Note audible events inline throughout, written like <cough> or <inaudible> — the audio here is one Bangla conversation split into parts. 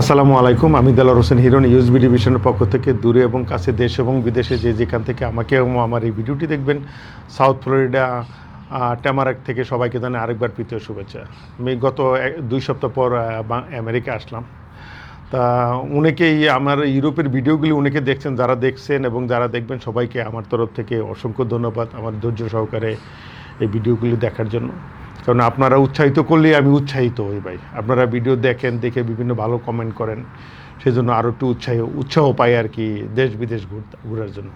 আসসালামু আলাইকুম, আমি দেলার হোসেন হিরন ইউএসবি ডিভিশনের পক্ষ থেকে দূরে এবং কাছে দেশ এবং বিদেশে যে যেখান থেকে আমাকে এবং আমার এই ভিডিওটি দেখবেন সাউথ ফ্লোরিডা ট্যামারাক থেকে সবাইকে জানাই আরেকবার প্রীতীয় শুভেচ্ছা। আমি গত দুই সপ্তাহ পর আমেরিকা আসলাম। তা, অনেকেই আমার ইউরোপের ভিডিওগুলি অনেকে দেখছেন, যারা দেখছেন এবং যারা দেখবেন, সবাইকে আমার তরফ থেকে অসংখ্য ধন্যবাদ, আমার ধৈর্য সহকারে এই ভিডিওগুলি দেখার জন্য। কারণ আপনারা উৎসাহিত করলেই আমি উৎসাহিত হই ভাই। আপনারা ভিডিও দেখেন, দেখে বিভিন্ন ভালো কমেন্ট করেন সেই জন্য আরও একটু উৎসাহ উৎসাহ পাই আর কি দেশ বিদেশ ঘোরার জন্য।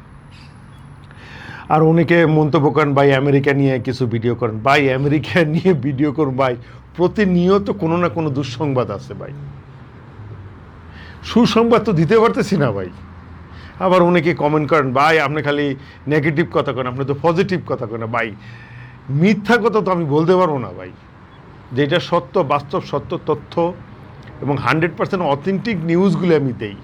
আর অনেকে মন্তব্য করেন, ভাই, আমেরিকা নিয়ে কিছু ভিডিও করেন। ভাই, আমেরিকা <laughs> নিয়ে ভিডিও করুন ভাই, প্রতিনিয়ত কোনো না কোনো দুঃসংবাদ আছে ভাই। সুসংবাদ তো দিতে পারতেছি না ভাই। আবার অনেকে কমেন্ট করেন, ভাই, আপনি খালি নেগেটিভ কথা করেন, আপনি তো পজিটিভ কথা করেন। ভাই মিথ্যা কথা তো আমি বলতে পারব না ভাই। যেটা সত্য, বাস্তব সত্য তথ্য এবং হান্ড্রেড পার্সেন্ট অথেন্টিক নিউজগুলি আমি দেই।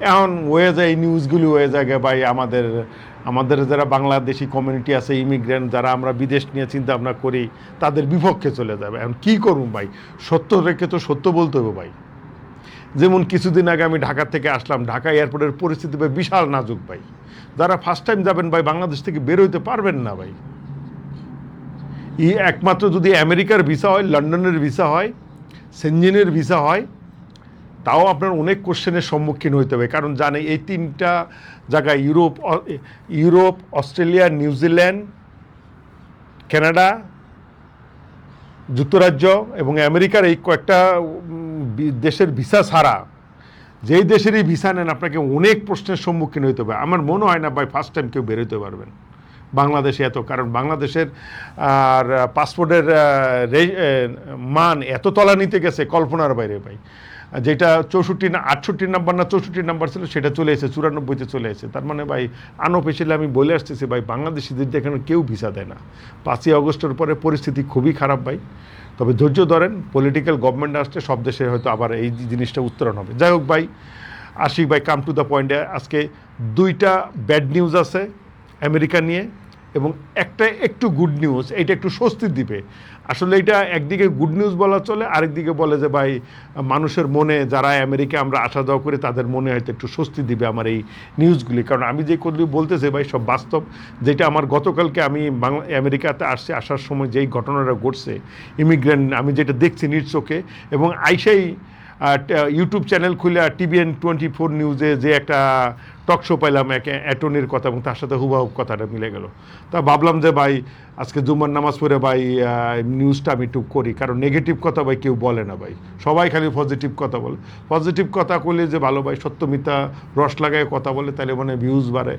এখন হয়ে যায় এই নিউজগুলি হয়ে যায় ভাই আমাদের আমাদের যারা বাংলাদেশি কমিউনিটি আছে ইমিগ্রেন্ট যারা আমরা বিদেশ নিয়ে চিন্তা ভাবনা করি, তাদের বিপক্ষে চলে যাবে। এখন কী করুন ভাই? সত্য রেখে তো সত্য বলতে হবে ভাই। যেমন কিছুদিন আগে আমি ঢাকা থেকে আসলাম। ঢাকা এয়ারপোর্টের পরিস্থিতি ভাই বিশাল নাজুক ভাই। যারা ফার্স্ট টাইম যাবেন ভাই, বাংলাদেশ থেকে বেরোইতে পারবেন না ভাই। ই একমাত্র যদি আমেরিকার ভিসা হয়, লন্ডনের ভিসা হয়, সেনজেনের ভিসা হয়, তাও আপনার অনেক কোশ্চেনের সম্মুখীন হইতে হবে। কারণ জানে এই তিনটা জায়গায় Europe Europe, Australia, New Zealand, Canada, যুক্তরাজ্য এবং আমেরিকার এই কয়েকটা দেশের ভিসা ছাড়া যেই দেশেরই ভিসা নেন, আপনাকে অনেক প্রশ্নের সম্মুখীন হইতে হবে। আমার মনে হয় না ভাই ফার্স্ট টাইম কেউ বেরোতে পারবেন। বাংলাদেশে এত, কারণ বাংলাদেশের, আর পাসপোর্টের মান এত তলা নিতে গেছে কল্পনার বাইরে ভাই। যেটা চৌষট্টি না, আটষট্টি নাম্বার না চৌষট্টি নাম্বার ছিল, সেটা চলে এসেছে, চুরানব্বইতে চলে এসেছে। তার মানে ভাই, আনঅফিসিয়ালি আমি বলে আসতেছি ভাই, বাংলাদেশিদের এখানে কেউ ভিসা দেয় না। পাঁচই আগস্টের পরে পরিস্থিতি খুবই খারাপ ভাই। তবে ধৈর্য ধরেন পলিটিক্যাল গভর্নমেন্ট আসছে সব দেশে হয়তো আবার এই জিনিসটা উত্তরণ হবে। যাই হোক ভাই আসি ভাই কাম টু দ্য পয়েন্টে আজকে দুইটা ব্যাড নিউজ আছে, আমেরিকা নিয়ে। এবং একটা একটু গুড নিউজ এটা একটু স্বস্তি দিবে। আসলে এটা একদিকে গুড নিউজ বলা চলে, আরেকদিকে বলে যে, ভাই, মানুষের মনে যারা আমেরিকা আমরা আসা যাওয়া করি, তাদের মনে হয়তো একটু স্বস্তি দিবে আমার এই নিউজগুলি কারণ আমি যে কথাগুলি বলতেছি, ভাই, সব বাস্তব। যেটা আমার গতকালকে আমি বাংলা, আমেরিকাতে আসছে, আসার সময় যেই ঘটনাটা ঘটছে ইমিগ্রেন্ট আমি যেটা দেখছি নিজ চোখে এবং আইসাই ইউটিউব চ্যানেল খুলে আর টিভিএন টোয়েন্টি ফোর নিউজে যে একটা টক শো পাইলাম, এক অ্যাটর্নির কথা এবং তার সাথে হুবাহুব কথাটা মিলে গেল। তা ভাবলাম যে ভাই, আজকে জুম্মার নামাজ পড়ে ভাই নিউজটা আমি একটু করি, কারণ নেগেটিভ কথা ভাই কেউ বলে না ভাই। সবাই খালি পজিটিভ কথা বলে। পজিটিভ কথা করলে যে ভালো ভাই, সত্য মিথ্যা রস লাগায় কথা বলে তাহলে মানে ভিউজ বাড়ে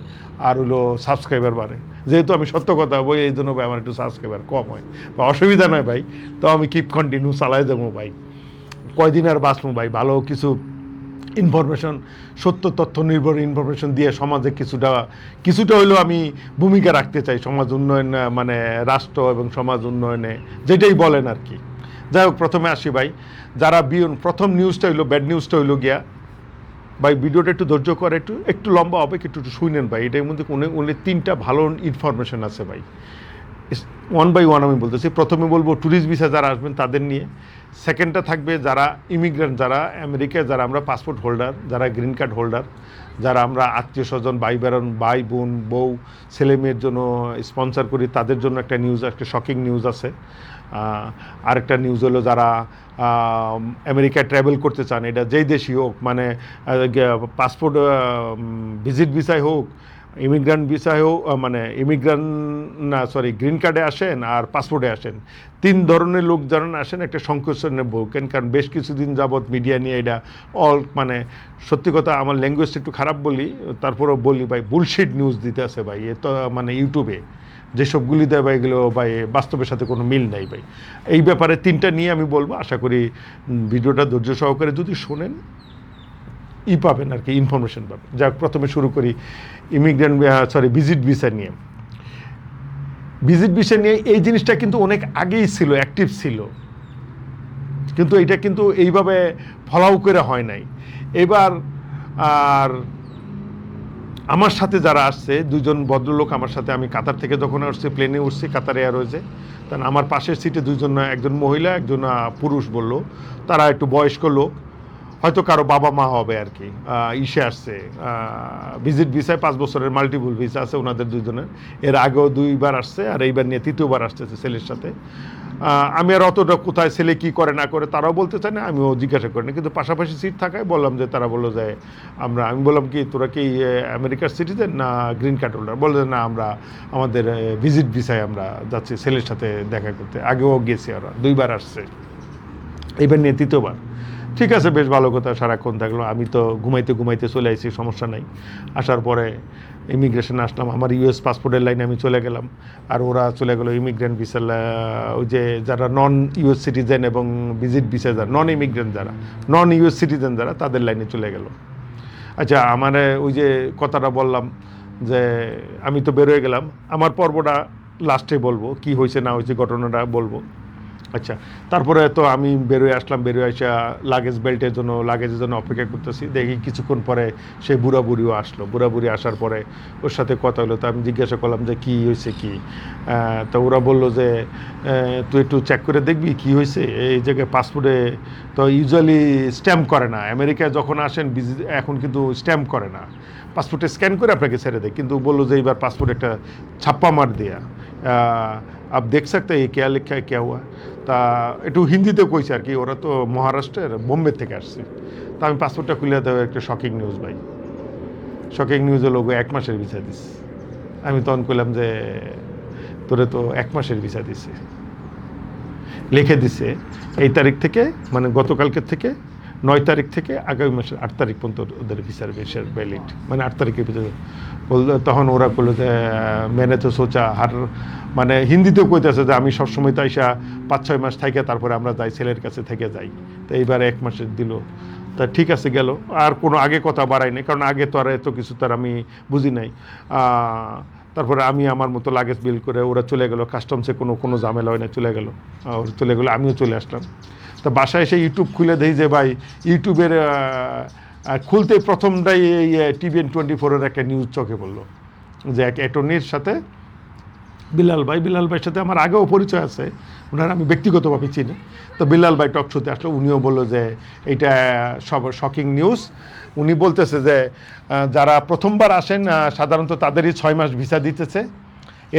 আর হলো সাবস্ক্রাইবার বাড়ে। যেহেতু আমি সত্য কথা বলি এই জন্য ভাই আমার একটু সাবস্ক্রাইবার কম হয়। বা অসুবিধা নয় ভাই, তো আমি কিপ কন্টিনিউ চালাই দেবো ভাই। কয়দিন আর বাঁচবো ভাই? ভালো কিছু ইনফরমেশন সত্য, তথ্য, নির্ভর ইনফরমেশন দিয়ে সমাজে কিছুটা কিছুটা হলেও আমি ভূমিকা রাখতে চাই সমাজ উন্নয়ন মানে রাষ্ট্র এবং সমাজ উন্নয়নে, যেটাই বলেন আর কি। যাই হোক, প্রথমে আসি ভাই। যারা বিয়ন, প্রথম নিউজটা হইল ব্যাড নিউজটা হইল গিয়া। ভাই, ভিডিওটা একটু ধৈর্য করে, একটু একটু লম্বা হবে একটু একটু শুনেন ভাই। এটার মধ্যে অনেক তিনটা ভালো ইনফরমেশন আছে ভাই। ওয়ান বাই ওয়ান আমি বলতেছি। প্রথমে বলব ট্যুরিস্ট ভিসা যারা আসবেন তাদের নিয়ে। সেকেন্ডটা থাকবে যারা ইমিগ্রেন্ট যারা আমেরিকায় যারা আমরা পাসপোর্ট হোল্ডার যারা গ্রিন কার্ড হোল্ডার যারা আমরা আত্মীয় স্বজন, ভাই বেরন, ভাই বোন, বউ, ছেলে মেয়ের জন্য স্পন্সর করি, তাদের জন্য একটা নিউজ একটা শকিং নিউজ আছে। আরেকটা নিউজ হলো যারা আমেরিকায় ট্রাভেল করতে চান, এটা যেই দেশই হোক মানে পাসপোর্ট ভিজিট ভিসায় হোক ইমিগ্রান্ট ভিসায় হোক আহ, মানে ইমিগ্রান্ট না সরি গ্রিন কার্ডে আসেন আর পাসপোর্টে আসেন। তিন ধরনের লোক যারা আসেন একটা সংকোচনে ভোগেন কারণ বেশ কিছুদিন যাবৎ মিডিয়া নিয়ে এটা অল মানে সত্যি কথা আমার ল্যাঙ্গুয়েজটা একটু খারাপ বলি তারপরেও বলি ভাই বুলশিট নিউজ দিতে আছে ভাই এ তো মানে ইউটিউবে। যেসবগুলি দেয় ভাই এগুলো ভাই বাস্তবের সাথে কোনো মিল নাই ভাই। এই ব্যাপারে তিনটা নিয়ে আমি বলব আশা করি ভিডিওটা ধৈর্য সহকারে যদি শোনেন ই পাবেন আর কি ইনফরমেশন পাবেন। যাক, প্রথমে শুরু করি ইমিগ্রেন্ট সরি ভিজিট ভিসা নিয়ে। ভিজিট ভিসা নিয়ে এই জিনিসটা কিন্তু অনেক আগেই ছিল অ্যাক্টিভ ছিল। কিন্তু এটা কিন্তু এইভাবে ফলাও করে হয় নাই। এবার, আর আমার সাথে যারা আসছে, দুজন ভদ্রলোক আমার সাথে, আমি কাতার থেকে যখন আসছি প্লেনে উঠছি, কাতার এয়ারওয়েজে তখন আমার পাশের সিটে দুজন, একজন মহিলা, একজন পুরুষ বলল। তারা একটু বয়স্ক লোক। হয়তো কারও বাবা মা হবে আর কি ইসে আসছে। ভিজিট ভিসায় পাঁচ বছরের মাল্টিপুল ভিসা আছে ওনাদের দুজনের এর আগেও দুইবার আসছে আর এইবার নিয়ে তৃতীয়বার আসতেছে ছেলের সাথে। আমি আর অতটা কোথায় ছেলে কি করে না করে তারাও বলতে চায় না, আমিও জিজ্ঞাসা করি না। কিন্তু পাশাপাশি সিট থাকায় বললাম যে তারা বলল যে আমরা, আমি বললাম কি, তোরা কি আমেরিকার সিটিজেন না গ্রিন কার্ড হোল্ডার বলল না, আমরা, আমাদের ভিজিট ভিসায় আমরা যাচ্ছি ছেলের সাথে দেখা করতে। আগেও গেছি ওরা, দুইবার আসছে। এবার নিয়ে তৃতীয়বার। ঠিক আছে, বেশ ভালো কথা, সারাক্ষণ থাকল। আমি তো ঘুমাইতে ঘুমাইতে চলে আসি সমস্যা নাই। আসার পরে ইমিগ্রেশন আসলাম, আমার ইউএস পাসপোর্টের লাইনে আমি চলে গেলাম। আর ওরা চলে গেলো ইমিগ্রেন্ট ভিসা ওই যে যারা নন ইউএস সিটিজেন এবং ভিজিট ভিসা যারা নন ইমিগ্রেন্ট যারা নন ইউএস সিটিজেন যারা, তাদের লাইনে চলে গেল। আচ্ছা আমার ওই যে কথাটা বললাম যে আমি তো বেরোয় গেলাম। আমার পর্বটা লাস্টে বলব, কি হয়েছে না হয়েছে ঘটনাটা বলব। আচ্ছা তারপরে তো আমি বেরোয় আসলাম, বেরোয় আসা লাগেজ বেল্টের জন্য লাগেজের জন্য অপেক্ষা করতেছি। দেখি কিছুক্ষণ পরে সে বুড়া বুড়িও আসলো। বুড়া বুড়ি আসার পরে ওর সাথে কথা হলো, তো আমি জিজ্ঞাসা করলাম যে কী হয়েছে কি? তো ওরা বলল যে তুই একটু চেক করে দেখবি কি হয়েছে? এই জায়গায় পাসপোর্টে তো ইউজুয়ালি স্ট্যাম্প করে না। আমেরিকায় যখন আসেন এখন কিন্তু স্ট্যাম্প করে না। পাসপোর্টে স্ক্যান করে আপনাকে ছেড়ে দেয়। কিন্তু বলল যে, এইবার পাসপোর্ট একটা ছাপ্পা মার দেয়া। আপ দেখ सकते हैं ये क्या लिखा है क्या हुआ তা একটু হিন্দিতে কইছে আর কি ওরা তো মহারাষ্ট্রের বোম্বে থেকে আসছে তা আমি পাসপোর্টটা খুলে দেওয়া একটা শকিং নিউজ ভাই শকিং নিউজের লোক এক মাসের ভিসা দিস আমি তখন কইলাম যে তোরে তো এক মাসের ভিসা দিছে লিখে দিছে এই তারিখ থেকে মানে গতকালকের থেকে নয় তারিখ থেকে আগামী মাসের আট তারিখ পর্যন্ত ওদের ভিসার ভিসার ভ্যালিড মানে আট তারিখের ভিতরে। বলল, তখন ওরা বলল যে মেনে তো সোচা হার মানে হিন্দিতেও কইতেছে যে, আমি সবসময় তো আইসা পাঁচ, ছয় মাস থেকে তারপরে আমরা যাই, ছেলের কাছে থেকে যাই। তো এইবার এক মাসের দিল। তা ঠিক আছে গেল। আর কোনো আগে কথা বাড়াই নাই কারণ আগে তো আর এত কিছু তার আমি বুঝি নাই। তারপরে আমি আমার মতো লাগেজ বিল করে ওরা চলে গেলো কাস্টমসে কোনো কোনো ঝামেলা হয় না, চলে গেলো। ওরা চলে গেলো, আমিও চলে আসলাম। তো বাসায় এসে ইউটিউব খুলে দেখি যে, ভাই ইউটিউবের খুলতে প্রথমটাই এই টিভিএন টোয়েন্টি ফোরের একটা নিউজ চোখে পড়ল। যে এক অ্যাটর্নির সাথে, বিলাল ভাই, বিলাল ভাইয়ের সাথে আমার আগেও পরিচয় আছে, ওনার আমি ব্যক্তিগতভাবে চিনি। তো বিলাল ভাই টক শোতে আসলো, উনিও বলল যে, এইটা সব শকিং নিউজ উনি বলতেছে যে যারা প্রথমবার আসেন সাধারণত তাদেরই ছয় মাস ভিসা দিতেছে।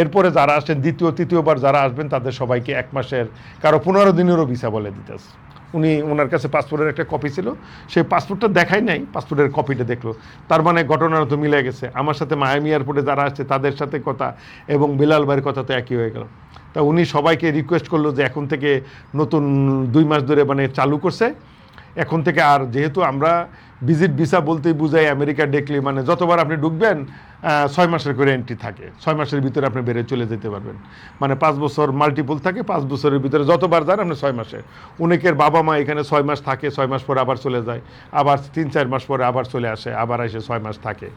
এরপরে যারা আসেন, দ্বিতীয়, তৃতীয়বার যারা আসবেন, তাদের সবাইকে এক মাসের, কারও পনেরো দিনেরও ভিসা বলে দিতেছে। উনি ওনার কাছে পাসপোর্টের একটা কপি ছিল। সেই পাসপোর্টটা দেখাই নাই, পাসপোর্টের কপিটা দেখল। তার মানে ঘটনাটা তো মিলে গেছে। আমার সাথে মায়ামি এয়ারপোর্টে যারা আসছে, তাদের সাথে কথা এবং বিলাল ভাইয়ের কথা তো একই হয়ে গেল। তা উনি সবাইকে রিকোয়েস্ট করল যে, এখন থেকে নতুন দুই মাস ধরে মানে চালু করছে। এখন থেকে আর যেহেতু আমরা ভিজিট ভিসা বলতেই বুঝাই আমেরিকা ডেকলি মানে যতবার আপনি ঢুকবেন ছয় মাসের করে এন্ট্রি থাকে। ছয় মাসের ভিতরে আপনি বেড়ে চলে যেতে পারবেন। মানে পাঁচ বছর মাল্টিপল থাকে, পাঁচ বছরের ভিতরে যতবার যান আপনি ছয় মাসে। অনেকের বাবা মা এখানে ছয় মাস থাকে, ছয় মাস পরে আবার চলে যায়, আবার তিন, চার মাস পরে আবার চলে আসে, আবার এসে ছয় মাস থাকে।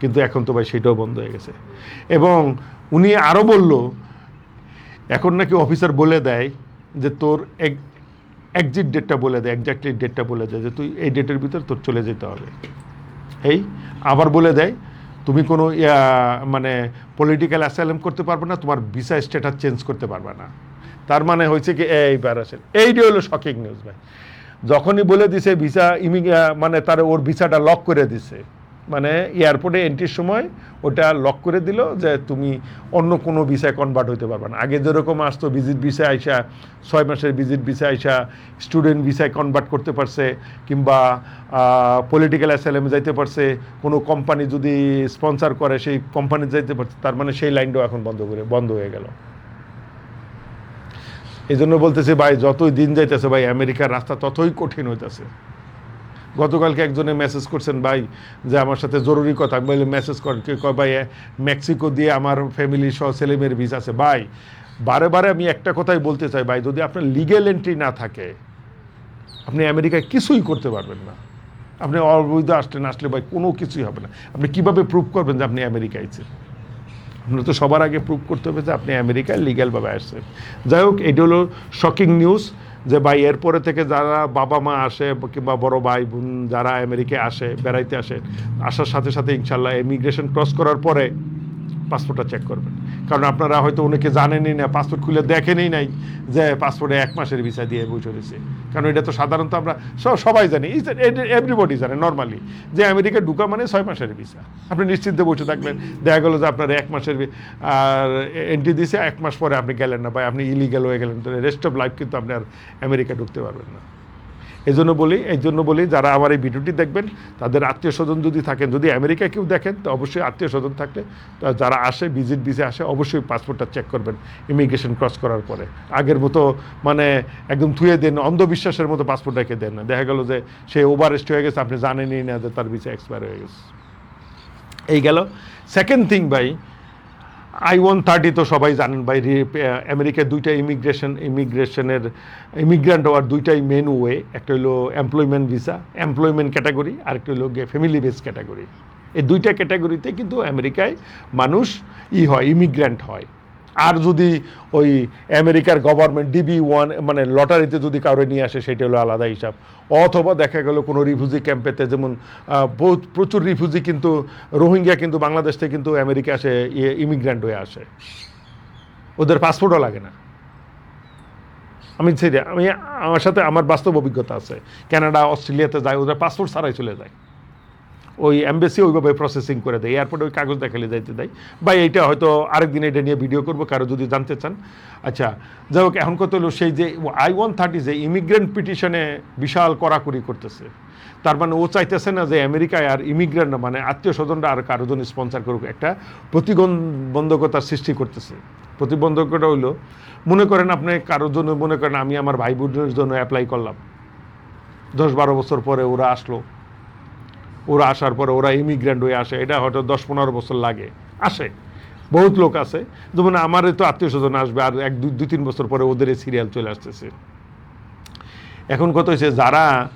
কিন্তু এখন তো ভাই সেটাও বন্ধ হয়ে গেছে। এবং উনি আরও বলল, এখন নাকি অফিসার বলে দেয় যে তোর এক একজিট ডেটটা বলে দেয় একজাক্টলি ডেটটা বলে দেয় যে তুই এই ডেটের ভিতর তোর চলে যেতে হবে। এই আবার বলে দেয় তুমি কোনো মানে পলিটিক্যাল অ্যাসাইলাম করতে পারবে না, তোমার ভিসা স্ট্যাটাস চেঞ্জ করতে পারবে না। তার মানে হয়েছে কি এইবার আসেন। এইটি হলো শকিং নিউজ ভাই। যখনই বলে দিছে ভিসা ইমি মানে তার ওর ভিসাটা লক করে দিছে মানে এয়ারপোর্টে এন্ট্রির সময় ওটা লক করে দিল যে তুমি অন্য কোনো ভিসায় কনভার্ট হতে পারবে না। আগে যেরকম আসতো ভিজিট ভিসা আইসা, ছয় মাসের ভিজিট ভিসা আইসা স্টুডেন্ট ভিসায় কনভার্ট করতে পারছে, কিংবা পলিটিক্যাল অ্যাসাইলেমে যাইতে পারছে, কোনো কোম্পানি যদি স্পন্সর করে সেই কোম্পানি যাইতে পারছে, তার মানে সেই লাইনটাও এখন বন্ধ করে, বন্ধ হয়ে গেল। এই জন্য বলতেছে, ভাই, যতই দিন যাইতেছে, ভাই, আমেরিকার রাস্তা ততই কঠিন হইতেছে। গতকালকে একজনে মেসেজ করছেন, ভাই, যে আমার সাথে জরুরি কথা। আমি বললাম মেসেজ কর। কে কয়, ভাই মেক্সিকো দিয়ে আমার ফ্যামিলি সহ ছেলেমেয়ের ভিসা আছে। ভাই, বারে বারে আমি একটা কথাই বলতে চাই, ভাই, যদি আপনার লিগেল এন্ট্রি না থাকে, আপনি আমেরিকায় কিছুই করতে পারবেন না। আপনি অবৈধ আসলেন আসলে, ভাই, কোনো কিছুই হবে না। আপনি কীভাবে প্রুভ করবেন যে আপনি আমেরিকায় আছেন? আপনার তো সবার আগে প্রুভ করতে হবে যে আপনি আমেরিকায় লিগ্যালভাবে আসছেন। যাই হোক, এটা হলো শকিং নিউজ যে ভাই, এরপরে থেকে যারা বাবা মা আসে কিংবা বড় ভাই বোন যারা আমেরিকায় আসে, বেড়াইতে আসে, আসার সাথে সাথে ইনশাল্লাহ ইমিগ্রেশন ক্রস করার পরে পাসপোর্টটা চেক করবেন। কারণ আপনারা হয়তো অনেকে জানেনই না, পাসপোর্ট খুলে দেখেনই নাই যে পাসপোর্টে এক মাসের ভিসা দিয়ে বসে রয়েছে। কারণ এটা তো সাধারণত আমরা সবাই জানি এভরিবডি জানে নর্মালি যে আমেরিকা ঢুকা মানে ছয় মাসের ভিসা। আপনি নিশ্চিন্তে বসে থাকবেন। দেখা গেলো যে আপনার এক মাসের আর এন্ট্রি দিছে, এক মাস পরে আপনি গেলেন না, বা আপনি ইলিগাল হয়ে গেলেন রেস্ট অফ লাইফ কিন্তু আপনি আর আমেরিকা ঢুকতে পারবেন না। এই জন্য বলি এই জন্য বলি যারা আমার এই ভিডিওটি দেখবেন, তাদের আত্মীয় স্বজন যদি থাকেন, যদি আমেরিকায় কেউ দেখেন, তো অবশ্যই আত্মীয় স্বজন থাকলে যারা আসে ভিজিট ভিসে আসে, অবশ্যই পাসপোর্টটা চেক করবেন ইমিগ্রেশন ক্রস করার পরে। আগের মতো মানে একদম থুয়ে দেন, অন্ধবিশ্বাসের মতো পাসপোর্ট রেখে দেন। না দেখা গেল যে সে ওভারেস্ট হয়ে গেছে, আপনি জানেনই না যে তার ভিসা এক্সপায়ার হয়ে গেছে। এই গেল। সেকেন্ড থিং ভাই আই ওয়ান থার্টি তো সবাই জানেন আহ, আমেরিকার দুইটা ইমিগ্রেশন ইমিগ্রেশনের ইমিগ্রান্ট হওয়ার দুইটাই মেন ওয়ে একটা হলো এমপ্লয়মেন্ট ভিসা এমপ্লয়মেন্ট ক্যাটাগরি আর একটা হলো ফ্যামিলি বেস ক্যাটাগরি এই দুইটা ক্যাটাগরিতে কিন্তু আমেরিকায় মানুষ ই হয় ইমিগ্রান্ট হয়। আর যদি ওই আমেরিকার গভর্নমেন্ট ডিবি ওয়ান মানে লটারিতে যদি কাউরে নিয়ে আসে, সেটা হলো আলাদা হিসাব। অথবা দেখা গেল কোনো রিফিউজি ক্যাম্পেতে যেমন প্রচুর রিফিউজি কিন্তু, রোহিঙ্গা কিন্তু বাংলাদেশ থেকে কিন্তু আমেরিকা আসে ইমিগ্রান্ট হয়ে আসে। ওদের পাসপোর্টও লাগে না। আমি সেটা, আমি, আমার সাথে আমার বাস্তব অভিজ্ঞতা আছে। কানাডা, অস্ট্রেলিয়াতে যায়, ওদের পাসপোর্ট ছাড়াই চলে যায়। ওই অ্যাম্বাসি ওইভাবে প্রসেসিং করে দেয়। এয়ারপোর্টে ওই কাগজ দেখালে যাইতে দেয়। বা এইটা হয়তো আরেকদিন এটা নিয়ে ভিডিও করব, কারও যদি জানতে চান। আচ্ছা যাই হোক, এখন কত হলো সেই যে আই ওয়ান থার্টি যে ইমিগ্রেন্ট পিটিশনে বিশাল কড়াকড়ি করতেছে। তার মানে ও চাইতেছে না যে আমেরিকায় আর ইমিগ্রেন্ট মানে আত্মীয় স্বজনরা আর কারও জন্য স্পন্সার করুক, একটা প্রতিবন্ধকতার সৃষ্টি করতেছে। প্রতিবন্ধকতা হইল মনে করেন আপনি কারোর জন্য, মনে করেন আমি আমার ভাই বোনের জন্য অ্যাপ্লাই করলাম। দশ বারো বছর পরে ওরা আসলো। ওরা আসার পরে ওরা ইমিগ্রেন্ট হয়ে আসে, এটা হয়তো দশ পনেরো বছর লাগে। আসে। বহুত লোক আছে। যেমন আমার তো আত্মীয় স্বজন আসবে, আর এক দুই, তিন বছর পরে ওদের সিরিয়াল চলে আসতেছে। এখন কত হয়েছে যারা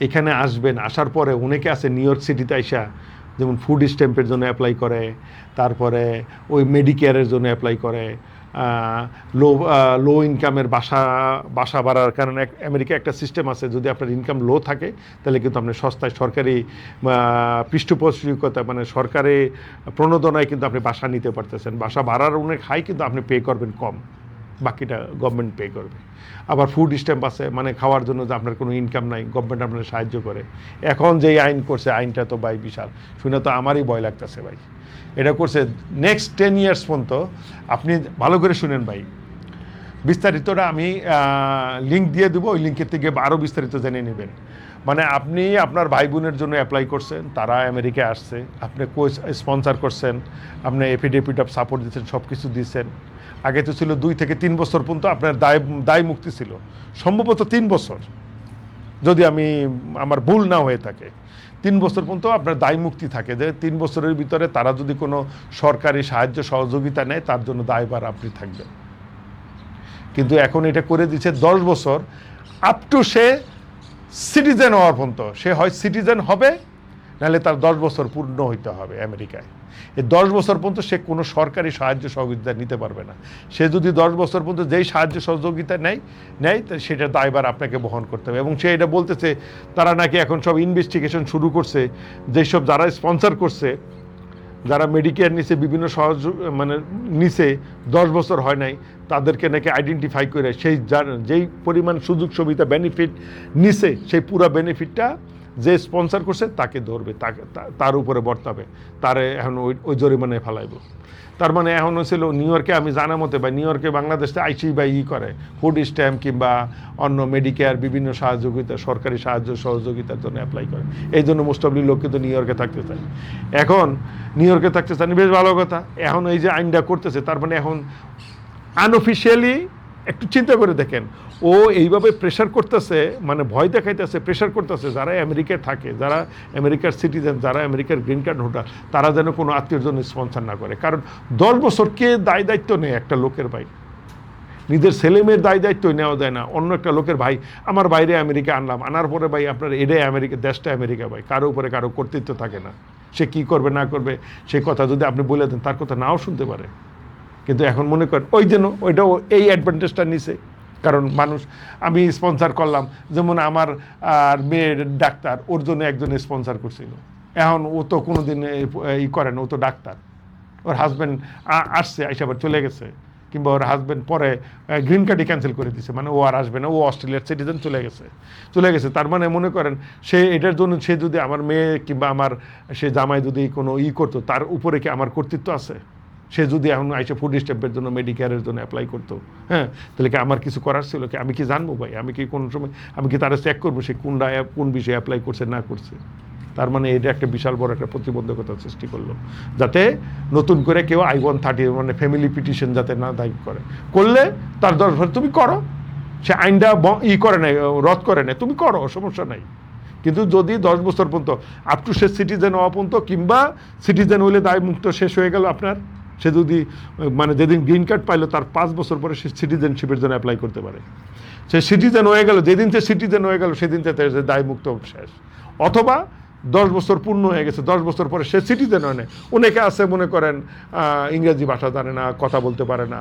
এখানে আসবেন, আসার পরে অনেকে আছে নিউ ইয়র্ক সিটিতে আইসা, যেমন ফুড স্ট্যাম্পের জন্য অ্যাপ্লাই করে, তারপরে ওই মেডিকেয়ারের জন্য অ্যাপ্লাই করে লো লো ইনকামের বাসা বাসা বাড়ার কারণ এক আমেরিকা একটা সিস্টেম আছে, যদি আপনার ইনকাম লো থাকে, তাহলে কিন্তু আপনি সস্তায় সরকারি পৃষ্ঠপোষকতা মানে সরকারি প্রণোদনায় কিন্তু আপনি বাসা নিতে পারতেছেন। বাসা বাড়ার অনেক হাই কিন্তু আপনি পে করবেন কম। বাকিটা গভর্নমেন্ট পে করবে। আবার ফুড স্ট্যাম্প আছে মানে খাওয়ার জন্য যে আপনার কোনো ইনকাম নাই গভর্নমেন্ট আপনার সাহায্য করে। এখন যেই আইন করছে, আইনটা তো ভাই বিশাল। শুনে তো আমারই ভয় লাগতেছে ভাই। এটা করছে নেক্সট টেন ইয়ার্স পর্যন্ত, আপনি ভালো করে শুনেন ভাই। বিস্তারিতটা আমি লিঙ্ক দিয়ে দেবো, ওই লিঙ্কের থেকে আরও বিস্তারিত জেনে নেবেন। মানে আপনি আপনার ভাই বোনের জন্য অ্যাপ্লাই করছেন, তারা আমেরিকায় আসছে, আপনি কোচ স্পন্সার করছেন, আপনি এফিডেভিট অফ সাপোর্ট দিচ্ছেন সব কিছু দিচ্ছেন। আগে তো ছিল দুই থেকে তিন বছর পর্যন্ত আপনার দায় দায় মুক্তি ছিল। সম্ভবত তিন বছর, যদি আমি, আমার ভুল না হয়ে থাকে। তিন বছর পর্যন্ত আপনার দায় মুক্তি থাকে যে তিন বছরের ভিতরে তারা যদি কোনো সরকারি সাহায্য, সহযোগিতা নেয়, তার জন্য দায়ভার আপনি থাকবেন। কিন্তু এখন এটা করে দিচ্ছে দশ বছর আপ টু সে সিটিজেন হওয়ার পর্যন্ত। সে হয় সিটিজেন হবে নাহলে তার দশ বছর পূর্ণ হইতে হবে আমেরিকায়। এই দশ বছর পর্যন্ত সে কোনো সরকারি সাহায্য সহযোগিতা নিতে পারবে না। সে যদি দশ বছর পর্যন্ত যেই সাহায্য সহযোগিতা নেয় নেয় সেটা দায়ভার আপনাকে বহন করতে হবে। এবং সে এটা বলতেছে, তারা নাকি এখন সব ইনভেস্টিগেশন শুরু করছে, যেসব যারা স্পন্সর করছে, যারা মেডিকেয়ার নিচে বিভিন্ন সহযোগ মানে নিচে দশ বছর হয় নাই, তাদেরকে নাকি আইডেন্টিফাই করে সেই যার, যেই পরিমাণ সুযোগ সুবিধা বেনিফিট নিচে সেই পুরো বেনিফিটটা যে স্পন্সর করছে তাকে ধরবে তাকে তার উপরে বর্তাবে। তারে এখন ওই ওই জরিমানায় ফেলাইব। তার মানে এখন ছিল নিউ ইয়র্কে আমি জানা মতে বা নিউ ইয়র্কে বাংলাদেশে আইসি বা ই করে। ফুড স্ট্যাম্প কিংবা অন্য মেডিকেয়ার বিভিন্ন সহযোগিতা সরকারি সাহায্য সহযোগিতার জন্য অ্যাপ্লাই করে। এই জন্য মোস্ট অফলি লোক কিন্তু নিউ ইয়র্কে থাকতে চায়। এখন নিউ ইয়র্কে থাকতে চান বেশ ভালো কথা। এখন এই যে আইনটা করতেছে, তার মানে এখন আনঅফিসিয়ালি একটু চিন্তা করে দেখেন। ও এইভাবে প্রেশার করতেছে মানে ভয় দেখাইতেছে প্রেশার করতেছে যারা আমেরিকায় থাকে, যারা আমেরিকার সিটিজেন যারা আমেরিকার গ্রিন কার্ড হোল্ডার তারা যেন কোনো আত্মীয় জন্য স্পন্সার না করে। কারণ দশ বছর কে দায় দায়িত্ব নেই একটা লোকের ভাই? নিজের ছেলে মেয়ের দায় দায়িত্ব নেওয়া যায় না। অন্য একটা লোকের ভাই, আমার বাইরে আমেরিকা আনলাম, আনার পরে ভাই, আপনার এটাই আমেরিকা, দেশটা আমেরিকা ভাই, কারও উপরে কারও কর্তৃত্ব থাকে না। সে কি করবে, না করবে সেই কথা যদি আপনি বলে দেন, তার কথা নাও শুনতে পারে। কিন্তু এখন মনে করেন, ওই জন্য ওইটাও এই অ্যাডভান্টেজটা নিছে। কারণ মানুষ, আমি স্পন্সার করলাম। যেমন আমার, আর মেয়ের ডাক্তার, ওর জন্য একজন স্পন্সার করছিল। এখন ও তো কোনো দিন ই না, ও তো ডাক্তার। ওর হাজব্যান্ড আসছে, আইসা আবার চলে গেছে। কিংবা ওর হাজব্যান্ড পরে গ্রিন কার্ডই ক্যান্সেল করে দিছে। মানে ও আর আসবে না, ও অস্ট্রেলিয়ার সিটিজেন চলে গেছে। চলে গেছে, তার মানে মনে করেন, সে এটার জন্য সে যদি আমার মেয়ে কিংবা আমার, সে জামাই যদি কোনো ই করতো, তার উপরে কি আমার কর্তৃত্ব আছে? সে যদি এখন আইসে ফুড স্টেপের জন্য মেডিকেয়ারের জন্য অ্যাপ্লাই করতো হ্যাঁ? তাহলে কি আমার কিছু করার ছিল? কি আমি কি জানব ভাই? আমি কি কোনো সময়, আমি কি তারা চেক করব সে কোনটা কোন বিষয়ে অ্যাপ্লাই করছে, না করছে? তার মানে এটা একটা বিশাল বড় একটা প্রতিবন্ধকতা সৃষ্টি করল। যাতে নতুন করে কেউ আই ওয়ান থার্টি মানে ফ্যামিলি পিটিশন যাতে না দায়ী করে। করলে তার বছর তুমি করো। সে আইনটা ই করে নেয় রদ করে নেয় তুমি করো, সমস্যা নাই। কিন্তু যদি দশ বছর পর্যন্ত আপ টু সে সিটিজেন হওয়া পর্যন্ত, কিংবা সিটিজেন হইলে দায় মুক্ত শেষ হয়ে গেল আপনার। সে যদি মানে যেদিন গ্রিন কার্ড পাইলো, তার পাঁচ বছর পরে সে সিটিজেনশিপের জন্য অ্যাপ্লাই করতে পারে। সে সিটিজেন হয়ে গেল, যেদিন সে সিটিজেন হয়ে গেল, সেদিন সে দায়মুক্ত শেষ। অথবা দশ বছর পূর্ণ হয়ে গেছে, দশ বছর পরে সে সিটিজেন হয় না অনেকে আছে, মনে করেন ইংরেজি ভাষা জানে না, কথা বলতে পারে না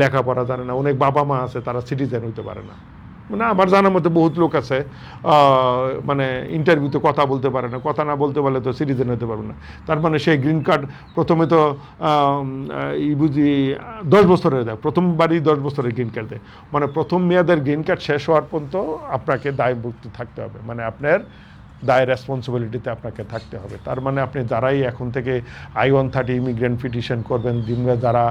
লেখাপড়া জানে না, অনেক বাবা মা আছে, তারা সিটিজেন হইতে পারে না। মানে আমার জানার মতো বহুত লোক আছে মানে ইন্টারভিউতে কথা বলতে পারে না, কথা না বলতে পারলে তো সিটিজেন হতে পারবে না। তার মানে সেই গ্রিন কার্ড প্রথমে তো ই বুঝি দশ বছরের দেয়, প্রথমবারই দশ বছরের গ্রিন কার্ড দেয়। মানে প্রথম মেয়াদের গ্রিন কার্ড শেষ হওয়ার পর্যন্ত আপনাকে দায়মুক্ত থাকতে হবে। মানে আপনার দায় রেসপন্সিবিলিটিতে আপনাকে থাকতে হবে। তার মানে আপনি যারাই এখন থেকে I one thirty immigrant petition করবেন দিনবে যারা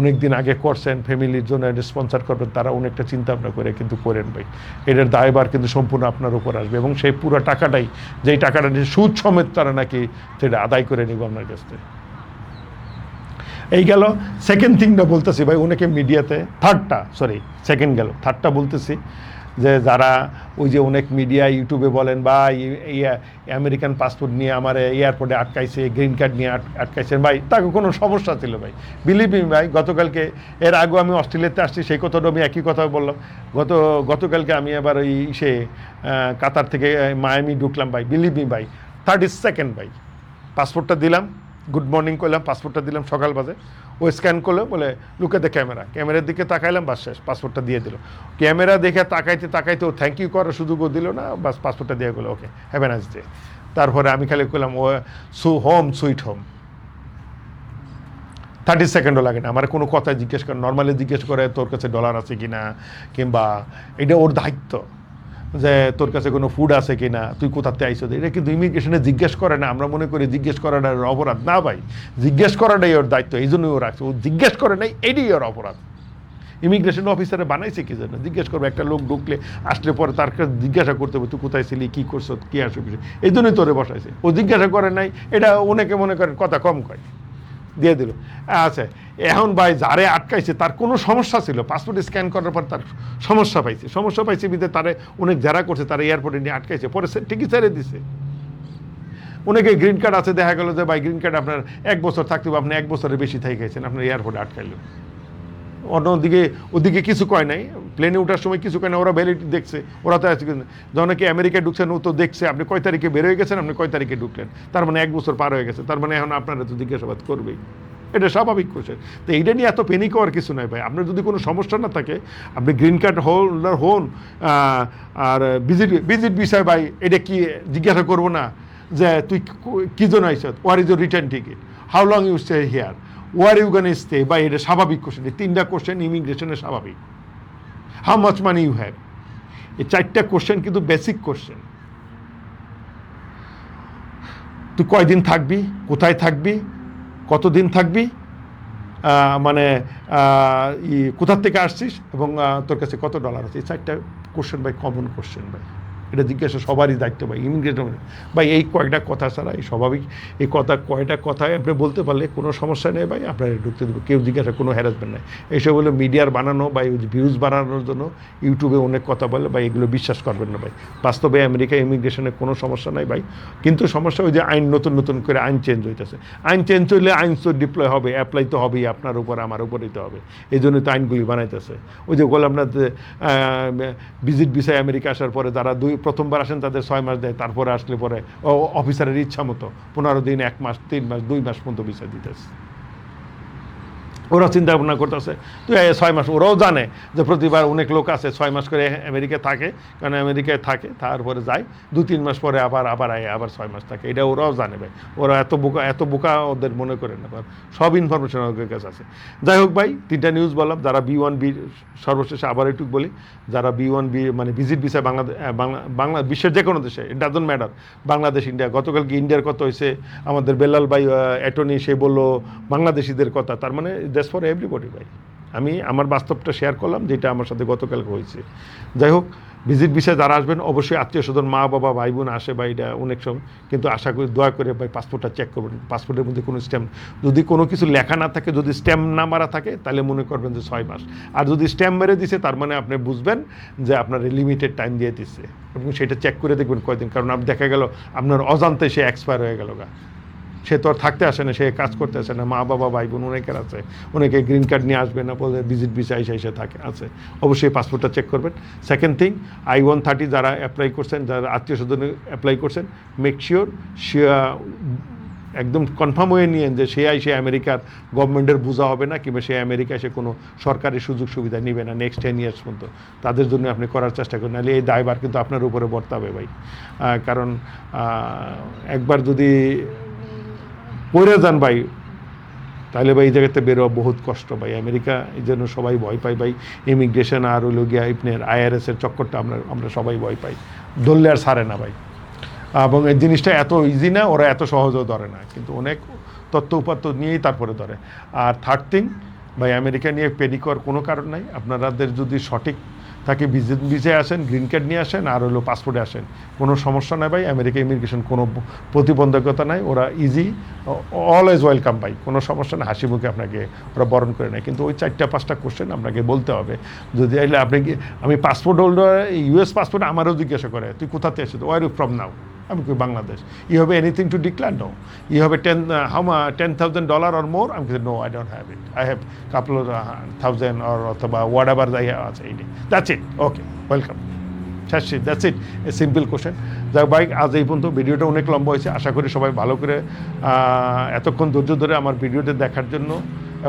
অনেক দিন আগে করছেন ফ্যামিলির জন্য স্পন্সার করবেন, তারা অনেকটা চিন্তা ভাবনা করে কিন্তু করেন ভাই। এটার দায়বার কিন্তু সম্পূর্ণ আপনার উপর আসবে এবং সেই পুরো টাকাটাই, যেই টাকাটা নিয়ে সুদ সমেত তারা নাকি সেটা আদায় করে নিব আপনার কাছ থেকে। এই গেল। সেকেন্ড থিংটা বলতেছি ভাই, অনেকে মিডিয়াতে থার্ডটা সরি সেকেন্ড গেল। থার্ডটা বলতেছি যে যারা ওই যে অনেক মিডিয়া ইউটিউবে বলেন বা আমেরিকান পাসপোর্ট নিয়ে আমার এয়ারপোর্টে আটকাইছে গ্রিন কার্ড নিয়ে আট- আটকাইছে। ভাই, তাকে কোনো সমস্যা ছিল ভাই। বিলিভ মি ভাই, গতকালকে, এর আগেও আমি অস্ট্রেলিয়াতে আসছি, সেই কথাটা আমি একই কথা বললাম। গত, গতকালকে আমি আবার ওই সে কাতার থেকে মায়ামি ঢুকলাম ভাই। বিলিভ মি ভাই থার্টি সেকেন্ড ভাই। পাসপোর্টটা দিলাম গুড মর্নিং করলাম পাসপোর্টটা দিলাম সকাল বাজে। ও স্ক্যান করল, বলে লুকে দে ক্যামেরা ক্যামেরার দিকে তাকাইলাম, বাস শেষ, পাসপোর্টটা দিয়ে দিল। ক্যামেরা দেখে তাকাইতে তাকাইতে ও থ্যাংক ইউ করার সুযোগও দিল না, বাস পাসপোর্টটা দিয়ে গেলো ওকে হ্যাভ নাইস ডে তারপরে আমি খালি করলাম ও সু হোম সুইট হোম থার্টি সেকেন্ডও লাগে না, আমার কোনো কথা জিজ্ঞেস করে নর্মালি জিজ্ঞেস করে তোর কাছে ডলার আছে কি না কিংবা এটা ওর দায়িত্ব। যে তোর কাছে কোনো ফুড আছে কি না তুই কোথাতে আইসো? এটা কিন্তু ইমিগ্রেশনে জিজ্ঞেস করে না। আমরা মনে করি জিজ্ঞেস করাটা ওর অপরাধ। না ভাই, জিজ্ঞেস করাটাই ওর দায়িত্ব। এই জন্যই ও রাখছে। ও জিজ্ঞেস করে নাই, এটাই ওর অপরাধ। ইমিগ্রেশন অফিসারে বানাইছে কি জন্য জিজ্ঞেস করবে, একটা লোক ঢুকলে আসলে পরে তার কাছে জিজ্ঞাসা করতে হবে, তুই কোথায় ছিলি? কী করছ? কী আসবে এই জন্যই তোরে বসাইছে। ও জিজ্ঞাসা করে নাই, এটা অনেকে মনে করেন কথা কম কয়। দিয়ে দিল। আচ্ছা এখন ভাই যারে আটকাইছে, তার কোনো সমস্যা ছিল? পাসপোর্ট স্ক্যান করার পর তার সমস্যা পাইছে। সমস্যা পাইছে বিদে তারে অনেক যারা করছে, তারা এয়ারপোর্টে নিয়ে আটকাইছে। পরে ঠিকই ছেড়ে দিছে। অনেকে গ্রিন কার্ড আছে, দেখা গেল যে ভাই গ্রিন কার্ড আপনার এক বছর থাকতে আপনি এক বছরের বেশি থেকে গেছেন আপনার এয়ারপোর্টে আটকাইল। অন্যদিকে, ওদিকে কিছু কয় নাই। প্লেনে ওঠার সময় কিছু কয় না ওরা ভ্যালিডিটি দেখছে। ওরা তো আছে যখন কি আমেরিকায় ঢুকছেন ও তো দেখছে। আপনি কয় তারিখে বের হয়ে গেছেন, আপনি কয় তারিখে ঢুকলেন? তার মানে এক বছর পার হয়ে গেছে। তার মানে এখন আপনারা তো জিজ্ঞাসাবাদ করবেই। এটা স্বাভাবিক কোশ্চেন তো এইটা নিয়ে এত পেনিক হওয়ার কিছু নয় ভাই। আপনার যদি কোনো সমস্যা না থাকে, আপনি গ্রিন কার্ড হোল্ডার হন আর ভিজিট ভিজিট বিষয় ভাই, এটা কি জিজ্ঞাসা করব না যে তুই কি- জন্য আইস where is your return ticket how long you stay here where you gonna stay বা এটা স্বাভাবিক কোশ্চেন এই তিনটা কোশ্চেন ইমিগ্রেশনের স্বাভাবিক। How much money you have এই চারটা কোশ্চেন কিন্তু বেসিক কোশ্চেন তুই কয়দিন থাকবি? কোথায় থাকবি? কতদিন থাকবি? মানে কোথার থেকে আসছিস? এবং তোর কাছে কত ডলার আছে? এই চারটা কোশ্চেন ভাই কমন কোশ্চেন ভাই। এটা জিজ্ঞাসা সবারই দায়িত্ব ভাই ইমিগ্রেশন ভাই, এই কয়েকটা কথা ছাড়া, এই স্বাভাবিক, এই কথা, কয়টা কথায় আপনি বলতে পারলে কোনো সমস্যা নেই ভাই, আপনার ঢুকতে দেবো, কেউ জিজ্ঞাসা, কোনো হ্যারাসমেন্ট নেই। এইসব হলো মিডিয়ার বানানো বা ভিউজ বানানোর জন্য ইউটিউবে অনেক কথা বলে বা এগুলো বিশ্বাস করবেন না ভাই। বাস্তবে আমেরিকা ইমিগ্রেশনে কোনো সমস্যা নাই ভাই, কিন্তু সমস্যা ওই যে আইন নতুন নতুন করে আইন চেঞ্জ হইতেছে। আইন চেঞ্জ হইলে আইন তো ডিপ্লয় হবে অ্যাপ্লাই তো হবেই, আপনার উপর, আমার উপরেই তো হবে। এই জন্য তো আইনগুলি বানাইতেছে। ওই যে যে ভিজিট বিষয় আমেরিকা আসার পরে যারা দুই প্রথমবার আসেন, তাদের ছয় মাস দেয়, তারপরে আসলে পরে অফিসারের ইচ্ছা মতো পনেরো দিন, এক মাস, তিন মাস, দুই মাস পর্যন্ত বিচার দিতেছে। ওরা চিন্তা ভাবনা করতেছে। তো ছয় মাস, ওরাও জানে যে প্রতিবার অনেক লোক আছে, ছয় মাস করে আমেরিকায় থাকে। কারণ আমেরিকায় থাকে, তারপরে যায়। দু তিন মাস পরে আবার আবার আয়, আবার ছয় মাস থাকে। এটা ওরাও জানে ভাই। ওরা এত বোকা এত বোকা ওদের মনে করে না। সব ইনফরমেশন ওদের কাছে আছে। যাই হোক ভাই, তিনটা নিউজ বললাম। যারা বি ওয়ান বি সর্বশেষে আবার একটু বলি, যারা বি ওয়ান বি মানে ভিজিট ভিসা বাংলাদেশ বাংলা বিশ্বের যে কোনো দেশে it doesn't matter Bangladesh India গতকালকে ইন্ডিয়ার কত হয়েছে। আমাদের বেলাল ভাই অ্যাটর্নি সে বলল বাংলাদেশিদের কথা। তার মানে দ্যাটস ফর এভরিবডি, ভাই। আমি আমার বাস্তবটা শেয়ার করলাম, যেটা আমার সাথে গতকাল হয়েছে। যাই হোক, ভিজিট বিষয়ে যারা আসবেন, অবশ্যই আত্মীয় স্বজন, মা, বাবা, ভাই, বোন আসে বা এটা অনেক সময়। কিন্তু আশা করি দয়া করে, ভাই পাসপোর্টটা চেক করবেন। পাসপোর্টের মধ্যে কোনো স্ট্যাম্প যদি কোনো কিছু লেখা না থাকে, যদি স্ট্যাম্প না মারা থাকে, তাহলে মনে করবেন যে ছয় মাস। আর যদি স্ট্যাম্প মেরে দিছে, তার মানে আপনি বুঝবেন যে আপনার লিমিটেড টাইম দিয়ে দিচ্ছে এবং সেটা চেক করে দেখবেন কয়দিন। কারণ দেখা গেল, আপনার অজান্তে সে এক্সপায়ার হয়ে গেল গা। সে তো আর থাকতে আসে না, সে কাজ করতে আসে না। মা, বাবা, ভাই বোন অনেকের আছে। অনেকে গ্রিন কার্ড নিয়ে আসবে না, বলে ভিজিট ভিসা এসে এসে থাকে, আছে। অবশ্যই পাসপোর্টটা চেক করবেন। Second thing I one thirty যারা অ্যাপ্লাই করছেন, যারা আত্মীয় স্বজনে অ্যাপ্লাই করছেন মেক শিওর একদম কনফার্ম হয়ে নিয়েন যে সে সে আমেরিকার গভর্নমেন্টের বোঝা হবে না, কিংবা সে আমেরিকায় সে কোনো সরকারি সুযোগ সুবিধা নেবে না নেক্সট টেন ইয়ার্স পর্যন্ত। তাদের জন্য আপনি করার চেষ্টা করেন। নাহলে এই দায়বার কিন্তু আপনার উপরে বর্তাবে ভাই। কারণ একবার যদি পড়ে যান ভাই। তাহলে ভাই এই জায়গাতে বেরোয়া বহুত কষ্ট ভাই। আমেরিকা, এই জন্য সবাই ভয় পাই ভাই। ইমিগ্রেশন আর হলো গিয়া আপনার আইআরএসের চক্করটা আমরা আমরা সবাই ভয় পাই। ধরলে আর সারে না ভাই। এবং এই জিনিসটা এত ইজি না, ওরা এত সহজেও ধরে না। কিন্তু অনেক তথ্য উপাত্ত নিয়েই তারপরে ধরে। আর থার্ড থিং ভাই, আমেরিকা নিয়ে পেডিকর কোনো কারণ নাই। আপনাদের যদি সঠিক তাকে ভিসায় ভিসে আসেন গ্রিন কার্ড নিয়ে আসেন, আর হলো পাসপোর্টে আসেন। কোনো সমস্যা নাই ভাই, আমেরিকা ইমিগ্রেশন কোনো প্রতিবন্ধকতা নাই, ওরা ইজি অলওয়েজ ওয়েলকাম ভাই, কোনো সমস্যা না হাসি মুখে আপনাকে ওরা বরণ করে নেয়। কিন্তু ওই চারটা, পাঁচটা কোশ্চেন আপনাকে বলতে হবে। যদি আপনি আমি পাসপোর্ট হোল্ডার ইউএস পাসপোর্ট আমারও জিজ্ঞাসা করে, তুই কোথাতে এসেছিস ওয়ার ইউ ফ্রম নাও আমি কই Bangladesh. You have anything to declare no you have ten how ten thousand dollar or more আমি no I don't have it I have couple thousand or অথবা হোয়াট এভার হ্যাভ আছে eighty that's it okay welcome শেষ that's it a simple question যাক ভাই, আজ এই পর্যন্ত ভিডিওটা অনেক লম্বা হয়েছে। আশা করি সবাই ভালো করে এতক্ষণ ধৈর্য ধরে আমার ভিডিওটা দেখার জন্য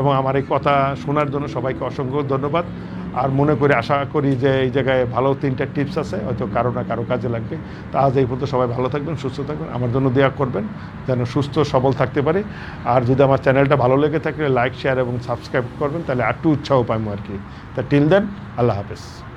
এবং আমার এই কথা শোনার জন্য সবাইকে অসংখ্য ধন্যবাদ। আর মনে করি আশা করি যে এই জায়গায় ভালো তিনটা টিপস আছে, হয়তো কারও না কারও কাজে লাগবে। তা আজ এই পর্যন্ত সবাই ভালো থাকবেন, সুস্থ থাকবেন। আমার জন্য দেয়া করবেন যেন সুস্থ, সবল থাকতে পারে। আর যদি আমার চ্যানেলটা ভালো লেগে থাকে লাইক শেয়ার এবং সাবস্ক্রাইব করবেন, তাহলে একটু উৎসাহ পাইমো আর কি। তা টিল দেন আল্লাহ হাফেজ।